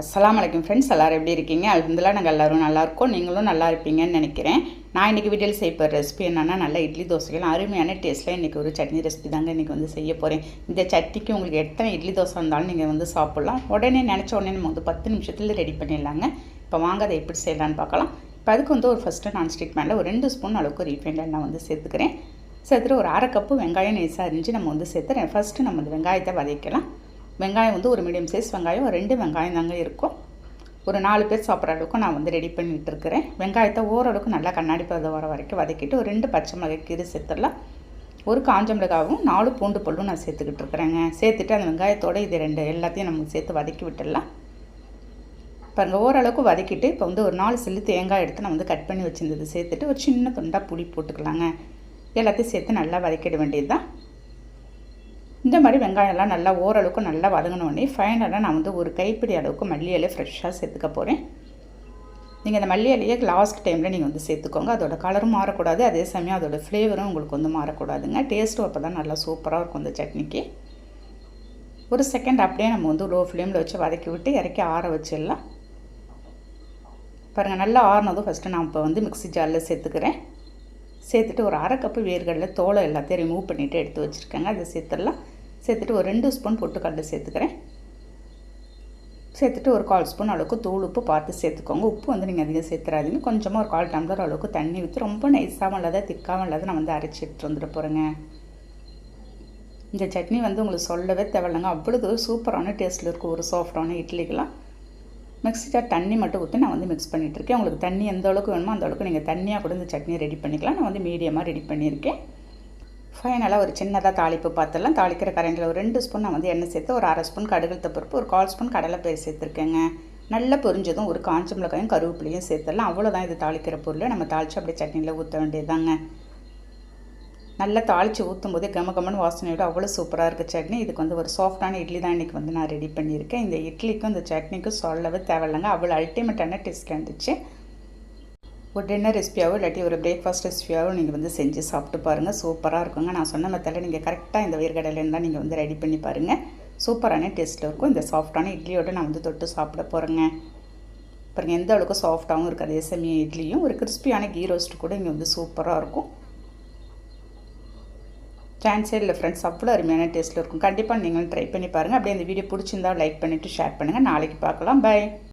அஸ்லாம் அலைக்கும் ஃப்ரெண்ட்ஸ் எல்லோரும் எப்படி இருக்கீங்க? அதுலாம் நாங்கள் எல்லோரும் நல்லாயிருக்கோம் நீங்களும் நல்லா இருப்பீங்கன்னு நினைக்கிறேன். நான் இன்றைக்கி வீட்டில் செய்ய ரெசிபி என்னென்னா நல்லா இட்லி தோசைகள். அருமையான டேஸ்ட்டில் இன்றைக்கி ஒரு சட்னி ரெசிபி தாங்க இன்றைக்கி வந்து செய்ய போகிறேன் இந்த சட்னிக்கு உங்களுக்கு எத்தனை இட்லி தோசை இருந்தாலும் நீங்கள் வந்து சாப்பிட்லாம். உடனே நினச்ச உடனே நம்ம வந்து பத்து நிமிஷத்தில் ரெடி பண்ணிடலாங்க. இப்போ வாங்க அதை எப்படி செய்யலான்னு பார்க்கலாம். இப்போ அதுக்கு வந்து ஒரு ஃபஸ்ட்டு நான்ஸ்டிக் பேனில் ஒரு ரெண்டு ஸ்பூன் அளவுக்கு ரீஃபைண்ட் எண்ணெய் வந்து சேர்த்துக்கிறேன். சேர்த்துட்டு ஒரு அரை கப்பு வெங்காயம் நெய்ஸாக அரிஞ்சு நம்ம வந்து சேர்த்துறேன் ஃபஸ்ட்டு நம்ம வந்து வெங்காயத்தை வதக்கலாம். வெங்காயம் வந்து ஒரு மீடியம் சைஸ் வெங்காயம் ரெண்டு வெங்காயம் தாங்க இருக்கும். ஒரு நாலு பேர் சாப்பிட்ற அளவுக்கு நான் வந்து ரெடி பண்ணிகிட்டு இருக்கிறேன் வெங்காயத்தை ஓரளவுக்கு நல்லா கண்ணாடி பதம் வர வரைக்கும் வதக்கிட்டு ஒரு ரெண்டு பச்சை மிளகாய் கீரை சேர்த்துடலாம். ஒரு காஞ்ச மிளகாவும் நாலு பூண்டு பல்லும் நான் சேர்த்துக்கிட்டு இருக்கிறேங்க சேர்த்துட்டு அந்த வெங்காயத்தோடு இது ரெண்டு எல்லாத்தையும் நம்ம சேர்த்து வதக்கி விட்டுடலாம். பாருங்கள் ஓரளவுக்கு வதக்கிட்டு இப்போ வந்து ஒரு நாலு சில்லு தேங்காய் எடுத்து நான் வந்து கட் பண்ணி வச்சுருந்தது சேர்த்துட்டு ஒரு சின்ன துண்டாக புளி போட்டுக்கலாங்க. எல்லாத்தையும் சேர்த்து நல்லா வதக்கிட வேண்டியது தான் இந்த மாதிரி வெங்காயம்லாம் நல்லா ஓரளவுக்கு நல்லா வதங்கினோடனே ஃபைனலாக நான் வந்து ஒரு கைப்பிடி அளவுக்கு மல்லி இலையை ஃப்ரெஷ்ஷாக சேர்த்துக்க போகிறேன் நீங்கள் அந்த மல்லி இலையை லாஸ்ட் டைமில் நீங்கள் வந்து சேர்த்துக்கோங்க. அதோட கலரும் மாறக்கூடாது. அதே சமயம் அதோடய ஃப்ளேவரும் உங்களுக்கு வந்து மாறக்கூடாதுங்க. டேஸ்ட்டும் அப்போ தான் நல்லா சூப்பராக இருக்கும் இந்த சட்னிக்கு. ஒரு செகண்ட் அப்படியே நம்ம வந்து லோ ஃப்ளேமில் வச்சு வதக்கி விட்டு இறக்கி ஆற வச்சிடலாம். பாருங்கள் நல்லா ஆறினதும் ஃபஸ்ட்டு நான் இப்போ வந்து மிக்ஸி ஜாரில் சேர்த்துக்கிறேன். சேர்த்துட்டு ஒரு அரை கப்பு வேர்கடலை தோலை எல்லாத்தையும் ரிமூவ் பண்ணிவிட்டு எடுத்து வச்சுருக்கேங்க. அதை சேர்த்துடலாம். சேர்த்துட்டு ஒரு ரெண்டு ஸ்பூன் பொட்டுக்கடலை சேர்த்துக்கிறேன். சேர்த்துட்டு ஒரு கால் ஸ்பூன் அளவுக்கு தூள் உப்பு பார்த்து சேர்த்துக்கோங்க. உப்பு வந்து நீங்கள் அதிகம் சேர்த்துறாதீங்க. கொஞ்சமாக ஒரு கால் டம்ளர் அளவுக்கு தண்ணி ஊற்றி ரொம்ப நைஸாகவும் இல்லாத திக்காகவும் இல்லாத நான் வந்து அரைச்சி எடுத்துகிட்டு வந்துட்டு போகிறேங்க இந்த சட்னி வந்து உங்களுக்கு சொல்லவே தேவையில்லைங்க. அவ்வளோ சூப்பரான டேஸ்ட்டில் இருக்கும். ஒரு சாஃப்டான இட்லிக்கெலாம் மிக்ஸி ஜார் தண்ணி மட்டும் ஊற்றி நான் வந்து மிக்ஸ் பண்ணிகிட்ருக்கேன் உங்களுக்கு தண்ணி எந்த அளவுக்கு வேணுமோ அந்த அளவுக்கு நீங்கள் தண்ணியாக கூட இந்த சட்னியை ரெடி பண்ணிக்கலாம். நான் வந்து மீடியமாக ரெடி பண்ணியிருக்கேன். ஃபைனலாக ஒரு சின்னதாக தாளிப்பு பார்த்துடலாம். தாளிக்கிற கரண்டில் ஒரு ரெண்டு ஸ்பூன் நான் வந்து எண்ணெய் சேர்த்து ஒரு அரை ஸ்பூன் கடுகுத்த பருப்பு ஒரு கால் ஸ்பூன் கடலை சேர்த்துருக்கேங்க. நல்லா பொரிஞ்சதும் ஒரு காஞ்ச மிளகாயும் கருவேப்பிலையும் சேர்த்துடலாம். அவ்வளோதான் இது தாளிக்கிற பொருள். நம்ம தாளித்து அப்படியே சட்னியில் ஊற்ற வேண்டியதுதாங்க. நல்லா தாளித்து ஊற்றும் போதே கம கமன்னு வாசனையோட அவ்வளோ சூப்பராக இருக்குது சட்னி. இதுக்கு வந்து ஒரு சாஃப்டான இட்லி தான் இன்றைக்கி வந்து நான் ரெடி பண்ணியிருக்கேன். இந்த இட்லிக்கும் இந்த சட்னிக்கும் சொல்லவே தேவையில்லைங்க. அவ்வளோ அல்டிமேட்டான டேஸ்ட்டில் இருந்துச்சு ஒரு டின்னர் ரெசிபியாவோ இல்லாட்டி ஒரு பிரேக்ஃபாஸ்ட் ரெசிபியாவோ நீங்கள் வந்து செஞ்சு சாப்பிட்டு பாருங்கள் சூப்பராக இருக்குங்க. நான் சொன்ன மெத்தடில் நீங்கள் கரெக்டாக இந்த வேர்க்கடலைன்னு தான் நீங்கள் வந்து ரெடி பண்ணி பாருங்கள் சூப்பரான டேஸ்ட்டில் இருக்கும். இந்த சாஃப்டான இட்லியோடு நான் வந்து தொட்டு சாப்பிட போகிறேங்க பாருங்கள் எந்த அளவுக்கு சாஃப்டாகவும் இருக்குது. அதே சமயம் இட்லியும் ஒரு கிறிஸ்பியான கீ ரோஸ்ட் கூட இங்கே வந்து சூப்பராக இருக்கும். சான்ஸே இல்லை ஃப்ரெண்ட்ஸ் அவ்வளோ அருமையான டேஸ்ட்டில் இருக்கும். கண்டிப்பாக நீங்களும் ட்ரை பண்ணி பாருங்கள் அப்படியே இந்த வீடியோ பிடிச்சிருந்தா லைக் பண்ணிவிட்டு ஷேர் பண்ணுங்கள் நாளைக்கு பார்க்கலாம். பை